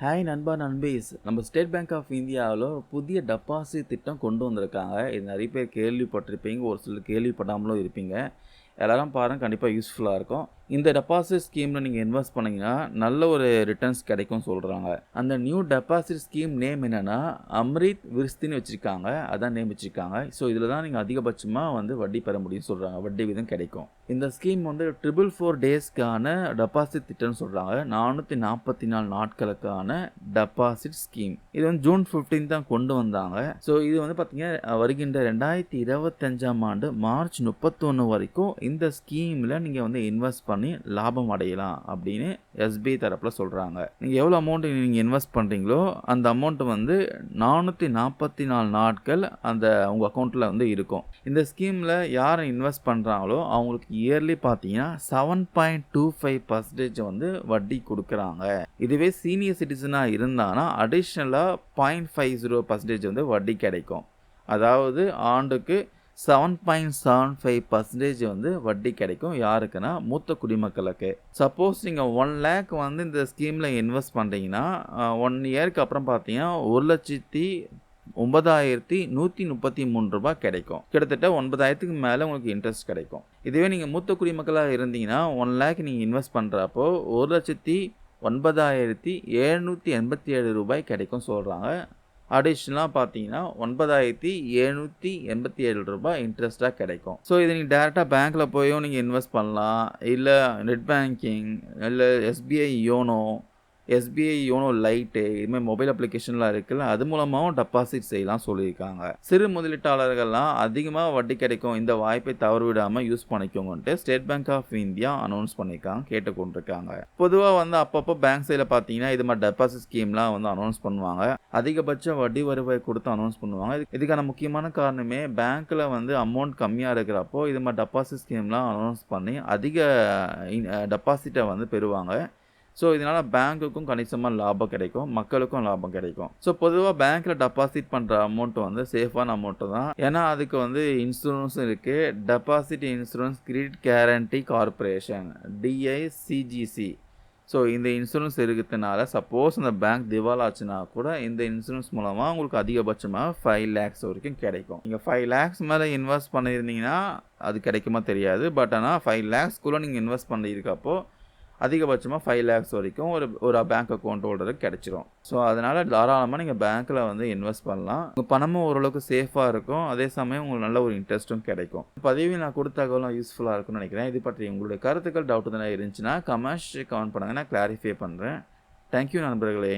Hi நண்பா நண்பீஸ். நம்ம state Bank of இந்தியாவில் புதிய டெபாசிட் திட்டம் கொண்டு வந்திருக்காங்க. இது நிறைய பேர் கேள்விப்பட்டிருப்பீங்க. ஒரு சிலர் கேள்விப்படாமலும் இருப்பீங்க. எல்லாரும் பாருங்கள் கண்டிப்பாக யூஸ்ஃபுல்லாக இருக்கும். இந்த டெபாசிட் ஸ்கீமில் நீங்கள் இன்வெஸ்ட் பண்ணிங்கன்னா நல்ல ஒரு ரிட்டர்ன்ஸ் கிடைக்கும் சொல்கிறாங்க அந்த நியூ டெபாசிட் ஸ்கீம் நேம் என்னென்னா அம்ரித் விருஸ்தின்னு வச்சுருக்காங்க. அதான் நேம் வச்சுருக்காங்க. ஸோ இதில் தான் நீங்கள் அதிகபட்சமாக வந்து வட்டி பெற முடியும்னு சொல்கிறாங்க வட்டி விதம் கிடைக்கும். இந்த ஸ்கீம் வந்து ட்ரிபிள் ஃபோர் டேஸ்க்கான டெபாசிட் திட்டம்னு சொல்கிறாங்க நானூற்றி நாற்பத்தி நாலு நாட்களுக்கான டெபாசிட் ஸ்கீம் இது வந்து ஜூன் ஃபிஃப்டீன் தான் கொண்டு வந்தாங்க. ஸோ இது வந்து பார்த்தீங்கன்னா வருகின்ற ரெண்டாயிரத்தி இருபத்தஞ்சாம் ஆண்டு மார்ச் முப்பத்தொன்று வரைக்கும் இந்த ஸ்கீமில் நீங்கள் வந்து இன்வெஸ்ட் பண்ணி பண்ணி லாபம் அடையலாம் அப்படின்னு எஸ்பிஐ தரப்பில் சொல்கிறாங்க நீங்கள் எவ்வளோ அமௌண்ட் நீங்கள் இன்வெஸ்ட் பண்ணுறீங்களோ அந்த அமௌண்ட்டு வந்து நானூற்றி நாற்பத்தி நாலு நாட்கள் அந்த உங்கள் அக்கௌண்ட்டில் வந்து இருக்கும். இந்த ஸ்கீமில் யார் இன்வெஸ்ட் பண்ணுறாங்களோ அவங்களுக்கு இயர்லி பார்த்தீங்கன்னா seven point two five percentage வந்து வட்டி கொடுக்குறாங்க. இதுவே சீனியர் சிட்டிசனாக இருந்தாங்கன்னா அடிஷ்னலாக பாயிண்ட் ஃபைவ் ஜீரோ பர்சன்டேஜ் வந்து வட்டி கிடைக்கும். அதாவது ஆண்டுக்கு seven point seven five percentage வந்து வட்டி கிடைக்கும். யாருக்குன்னா மூத்த குடிமக்களுக்கு. சப்போஸ் நீங்கள் ஒன் லேக் வந்து இந்த ஸ்கீமில் இன்வெஸ்ட் பண்ணுறீங்கன்னா ஒன் இயருக்கு அப்புறம் பார்த்தீங்கன்னா ஒரு லட்சத்தி ஒன்பதாயிரத்தி நூற்றி முப்பத்தி மூணு ரூபாய் கிடைக்கும். கிட்டத்தட்ட ஒன்பதாயிரத்துக்கு மேலே உங்களுக்கு இன்ட்ரெஸ்ட் கிடைக்கும். இதுவே நீங்கள் மூத்த குடிமக்களாக இருந்தீங்கன்னா ஒன் லேக் நீங்கள் இன்வெஸ்ட் பண்ணுறப்போ ஒரு லட்சத்தி ஒன்பதாயிரத்தி எழுநூற்றி எண்பத்தி ஏழு ரூபாய் கிடைக்கும் சொல்கிறாங்க அடிஷ்னலாக பார்த்தீங்கன்னா ஒன்பதாயிரத்தி எழுநூற்றி எண்பத்தி ஏழு ரூபாய் இன்ட்ரெஸ்ட்டாக கிடைக்கும். ஸோ இது நீங்கள் டேரெக்டாக பேங்க்கில் போயும் நீங்கள் இன்வெஸ்ட் பண்ணலாம். இல்லை நெட் பேங்கிங் இல்லை SBI YONO SBI YONO lite இதுமாதிரி மொபைல் அப்ளிகேஷன்லாம் இருக்குல்ல அது மூலமாகவும் டெபாசிட் செய்யலாம் சொல்லியிருக்காங்க. சிறு முதலீட்டாளர்கள்லாம் அதிகமாக வட்டி கிடைக்கும் இந்த வாய்ப்பை தவறு விடாமல் use பண்ணிக்கோங்கன்ட்டு State Bank of India announce பண்ணியிருக்காங்க கேட்டுக்கொண்டிருக்காங்க. பொதுவாக வந்து அப்பப்போ பேங்க் சைடில் பார்த்தீங்கன்னா இது மாதிரி டெபாசிட் ஸ்கீம்லாம் வந்து அனௌன்ஸ் பண்ணுவாங்க. அதிகபட்ச வட்டி வருவாய் கொடுத்து அனௌன்ஸ் பண்ணுவாங்க. இதுக்கான முக்கியமான காரணமே பேங்க்கில் வந்து அமௌண்ட் கம்மியாக இருக்கிறப்போ இது மாதிரி டெபாசிட் ஸ்கீம்லாம் அனௌன்ஸ் பண்ணி அதிக டெபாசிட்டை வந்து பெறுவாங்க. ஸோ இதனால் பேங்க்குக்கும் கணிசமாக லாபம் கிடைக்கும் மக்களுக்கும் லாபம் கிடைக்கும். ஸோ பொதுவாக பேங்க்கில் டெபாசிட் பண்ணுற அமௌண்ட் வந்து சேஃபான அமௌண்ட்டு தான். ஏன்னா அதுக்கு வந்து இன்சூரன்ஸும் இருக்குது deposit insurance credit guarantee corporation DICGC so இந்த இன்சூரன்ஸ் இருக்கிறதுனால சப்போஸ் அந்த பேங்க் திவால் ஆச்சுன்னா கூட இந்த இன்சூரன்ஸ் மூலமாக உங்களுக்கு அதிகபட்சமாக ஃபைவ் லேக்ஸ் வரைக்கும் கிடைக்கும். நீங்கள் ஃபைவ் லேக்ஸ் மேலே இன்வெஸ்ட் பண்ணியிருந்தீங்கன்னா அது கிடைக்குமா தெரியாது. பட் ஆனால் ஃபைவ் லேக்ஸ்க்குள்ளே நீங்கள் இன்வெஸ்ட் பண்ணியிருக்கப்போ அதிகபட்சமாக ஃபைவ் லேக்ஸ் வரைக்கும் ஒரு ஒரு பேங்க் அக்கௌண்ட் ஹோல்டருக்கு கிடச்சிரும். ஸோ அதனால் தாராளமாக நீங்கள் பேங்க்கில் வந்து இன்வெஸ்ட் பண்ணலாம். உங்கள் பணமும் ஓரளவுக்கு சேஃபாக இருக்கும். அதே சமயம் உங்களுக்கு நல்ல ஒரு இன்ட்ரெஸ்ட்டும் கிடைக்கும். பதிவில் நான் கொடுத்த தகவலும் யூஸ்ஃபுல்லாக இருக்கும்னு நினைக்கிறேன். இது பற்றி உங்களுடைய கருத்துக்கள் டவுட் தான் இருந்துச்சுன்னா கமெண்ட்ஸ் கமெண்ட் பண்ணுங்கள் நான் கிளாரிஃபை பண்ணுறேன் தேங்க்யூ நண்பர்களே.